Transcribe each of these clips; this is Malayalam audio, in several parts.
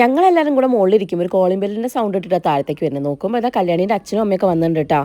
ഞങ്ങളെല്ലാവരും കൂടെ മുകളിലിരിക്കും ഒരു കോളിംഗ് ബെല്ലിന്റെ സൗണ്ട് ഇട്ടിട്ട് താഴത്തേക്ക് വരുന്നത് നോക്കുമ്പോൾ അതാ കല്യാണീന്റെ അച്ഛനും അമ്മയൊക്കെ വന്നിട്ടുണ്ട് കേട്ടോ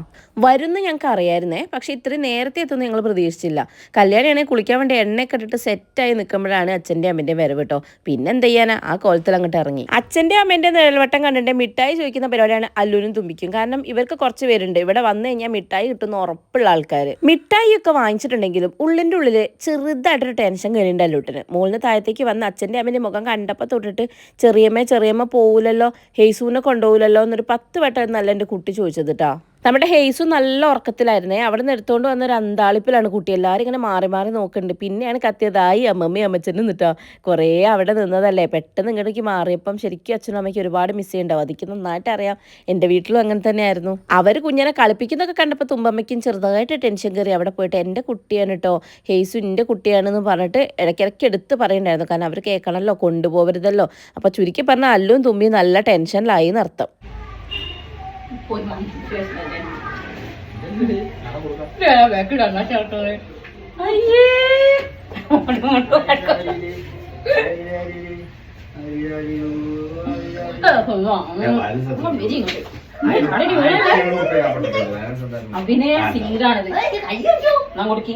വരുന്ന ഞങ്ങൾക്ക് അറിയായിരുന്നേ പക്ഷേ ഇത്രയും നേരത്തെ എത്തുമെന്ന് ഞങ്ങൾ പ്രതീക്ഷിച്ചില്ല. കല്യാണിയാണെങ്കിൽ കുളിക്കാൻ വേണ്ടി എണ്ണ എണ്ണയൊക്കെ ഇട്ടിട്ട് സെറ്റായി നിൽക്കുമ്പോഴാണ് അച്ഛന്റെ അമ്മന്റെ വരവ് കേട്ടോ പിന്നെ എന്ത് ചെയ്യാനാ? ആ കോലത്തിൽ അങ്ങോട്ട് ഇറങ്ങി. അച്ഛന്റെ അമ്മേന്റെ നിഴൽവട്ടം കണ്ടിട്ട് മിഠായി ചോദിക്കുന്ന പരിപാടിയാണ് അല്ലൂരും തുമ്പിക്കും. കാരണം ഇവർക്ക് കുറച്ച് പേരുണ്ട്. ഇവിടെ വന്നു കഴിഞ്ഞാൽ മിഠായി കിട്ടുന്ന ഉറപ്പുള്ള ആൾക്കാർ മിഠായി ഒക്കെ വാങ്ങിച്ചിട്ടുണ്ടെങ്കിലും ഉള്ളിന്റെ ഉള്ളിൽ ചെറുതായിട്ടൊരു ടെൻഷൻ കയറിയിട്ടുണ്ട് അല്ലൂട്ടിന്. മുകളിൽ താഴത്തേക്ക് വന്ന് അച്ഛന്റെ അമ്മേന്റെ മുഖം കണ്ടപ്പോൾ തൊട്ടിട്ട് ചെറിയമ്മ ചെറിയമ്മ പോവില്ലല്ലോ ഹെയ്സൂനെ കൊണ്ടുപോകില്ലല്ലോ എന്നൊരു പത്ത് വട്ടം നല്ല എന്റെ കുട്ടി ചോദിച്ചത് കേട്ടോ നമ്മുടെ ഹെയ്സു നല്ല ഉറക്കത്തിലായിരുന്നേ. അവിടെ നിന്ന് എടുത്തുകൊണ്ട് വന്ന ഒരു അന്താളിപ്പിലാണ് കുട്ടി. എല്ലാവരും ഇങ്ങനെ മാറി മാറി നോക്കുന്നുണ്ട്. പിന്നെയാണ് കത്തിയതായി അമ്മമ്മയും അമ്മച്ചനും നിട്ടോ കുറേ അവിടെ നിന്നതല്ലേ. പെട്ടെന്ന് ഇങ്ങോട്ടേക്ക് മാറിയപ്പം ശരിക്കും അച്ഛനും അമ്മയ്ക്ക് ഒരുപാട് മിസ് ചെയ്യുന്നുണ്ടാവും അതിക്ക് നന്നായിട്ട് അറിയാം. എന്റെ വീട്ടിലും അങ്ങനെ തന്നെയായിരുന്നു. അവർ കുഞ്ഞിനെ കളിപ്പിക്കുന്നൊക്കെ കണ്ടപ്പോൾ തുമ്പമ്മയ്ക്കും ചെറുതായിട്ട് ടെൻഷൻ കയറി അവിടെ പോയിട്ട് എന്റെ കുട്ടിയാണ് കേട്ടോ ഹെയ്സു എന്റെ കുട്ടിയാണെന്ന് പറഞ്ഞിട്ട് ഇടയ്ക്കിടയ്ക്ക് എടുത്ത് പറയുന്നുണ്ടായിരുന്നു കാരണം അവർ കേൾക്കണമല്ലോ കൊണ്ടുപോകരുതല്ലോ അപ്പോൾ ചുരുക്കി പറഞ്ഞാൽ അല്ലും തുമ്പിയും നല്ല ടെൻഷനിലായി എന്നർത്ഥം. പോയി വെക്കിടാ ചേർത്തത് അയ്യേ അഭിനയ സീരാണിത് ഞാൻ കൊടുക്കി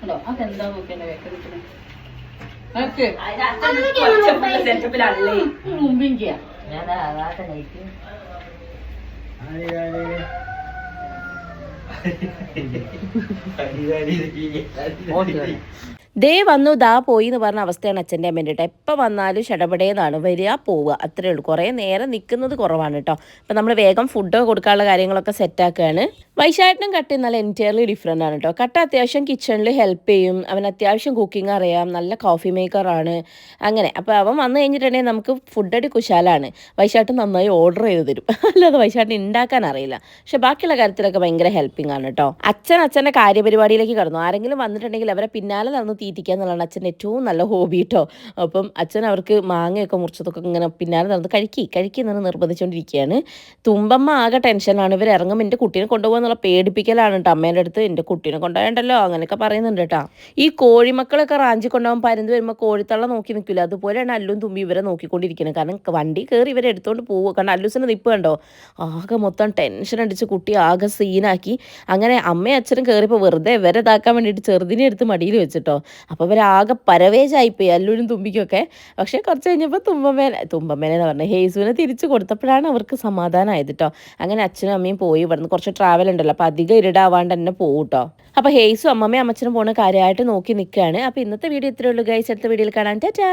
ഹലോ അതെന്താ നോക്കിയെന്നെ വെക്കുന്നത് മുമ്പിൻ ചെയ്യാം ദേ വന്നു ദാ പോയി എന്ന് പറഞ്ഞ അവസ്ഥയാണ് അച്ഛന്റെ അമ്മേന്റെ എപ്പോൾ വന്നാലും ഷടപടേന്നാണ് വരിക പോവുക. അത്രേ ഉള്ളൂ. കുറേ നേരം നിൽക്കുന്നത് കുറവാണ് കേട്ടോ. അപ്പം നമ്മൾ വേഗം ഫുഡ് കൊടുക്കാനുള്ള കാര്യങ്ങളൊക്കെ സെറ്റാക്കുകയാണ് വൈശാട്ടിനും കട്ട് നല്ല എന്റയർലി ഡിഫറെന്റ് ആണ് കേട്ടോ. കട്ട അത്യാവശ്യം കിച്ചണിൽ ഹെൽപ്പ് ചെയ്യും. അവൻ അത്യാവശ്യം കുക്കിംഗ് അറിയാം. നല്ല കോഫി മേക്കറാണ് അങ്ങനെ. അപ്പോൾ അവൻ വന്നു കഴിഞ്ഞിട്ടുണ്ടെങ്കിൽ നമുക്ക് ഫുഡടി കുശാലാണ്. വൈശാട്ട് നന്നായി ഓർഡർ ചെയ്ത് തരും. അല്ലാതെ വൈശാട്ടിന് ഉണ്ടാക്കാൻ അറിയില്ല. പക്ഷെ ബാക്കിയുള്ള കാര്യത്തിലൊക്കെ ഭയങ്കര ഹെൽപ്പിംഗ് ആണ് കേട്ടോ. അച്ഛൻ അച്ഛന്റെ കാര്യപരിപാടിയിലേക്ക് കടന്നു. ആരെങ്കിലും വന്നിട്ടുണ്ടെങ്കിൽ അവരെ പിന്നാലെ നടന്ന് തീറ്റിക്കുക എന്നുള്ളതാണ് അച്ഛന്റെ ഏറ്റവും നല്ല ഹോബി കേട്ടോ. അപ്പം അച്ഛൻ അവർക്ക് മാങ്ങയൊക്കെ മുറിച്ചതൊക്കെ ഇങ്ങനെ പിന്നാലെ നടന്ന് കഴിക്കി കഴിക്കുന്നതെന്ന് നിർബന്ധിച്ചുകൊണ്ടിരിക്കുകയാണ് തുമ്പമ്മ ആകെ ടെൻഷനാണ് ഇവർ ഇറങ്ങുമ്പോൾ എന്റെ കുട്ടീനെ കൊണ്ടുപോകാന്നുള്ള പേടിപ്പിക്കലാണ് കേട്ടോ. അമ്മേന്റെ അടുത്ത് എന്റെ കുട്ടീനെ കൊണ്ടുപോയണ്ടല്ലോ? അങ്ങനെയൊക്കെ പറയുന്നുണ്ട് കേട്ടോ. ഈ കോഴിമക്കളൊക്കെ റാഞ്ചി കൊണ്ടുപോകാൻ പരന്ന് വരുമ്പോൾ കോഴിത്തള്ള നോക്കി നിൽക്കില്ല അതുപോലെയാണ് അല്ലും തുമ്പി ഇവരെ നോക്കിക്കൊണ്ടിരിക്കുന്നത്. കാരണം വണ്ടി കയറി ഇവരെ എടുത്തുകൊണ്ട് പോകുക കാരണം അല്ലൂസിന്റെ നിപ്പ് കണ്ടോ? ആകെ മൊത്തം ടെൻഷൻ അടിച്ച് കുട്ടി ആകെ സീനാക്കി അങ്ങനെ അമ്മയും അച്ഛനും കയറിയപ്പോൾ വെറുതെ ഇവരെ ഇതാക്കാൻ വേണ്ടിയിട്ട് ചെറുതിനെ എടുത്ത് മടിയിൽ വെച്ചിട്ടോ. അപ്പോൾ ഇവരാകെ പരവേശായിപ്പോയി അല്ലൂരും തുമ്പിക്കൊക്കെ. പക്ഷേ കുറച്ച് കഴിഞ്ഞപ്പോൾ തുമ്പമ്മേനെ തുമ്പമ്മേനെ എന്ന് പറഞ്ഞാൽ ഹേസുവിനെ തിരിച്ചു കൊടുത്തപ്പോഴാണ് അവർക്ക് സമാധാനമായത് കേട്ടോ അങ്ങനെ അച്ഛനും അമ്മയും പോയി. ഇവിടുന്ന് കുറച്ച് ട്രാവൽ ഉണ്ടല്ലോ. അപ്പോൾ അധികം ഇരുടാവാണ്ട് തന്നെ പോകും കേട്ടോ അപ്പോൾ ഹേസും അമ്മമ്മയും അമ്മച്ചനും പോണ കാര്യമായിട്ട് നോക്കി നിൽക്കുകയാണ് അപ്പോൾ ഇന്നത്തെ വീഡിയോ ഇത്രയുള്ളൂ ഗൈസ് അടുത്ത വീഡിയോയിൽ കാണാൻ ടാറ്റാ!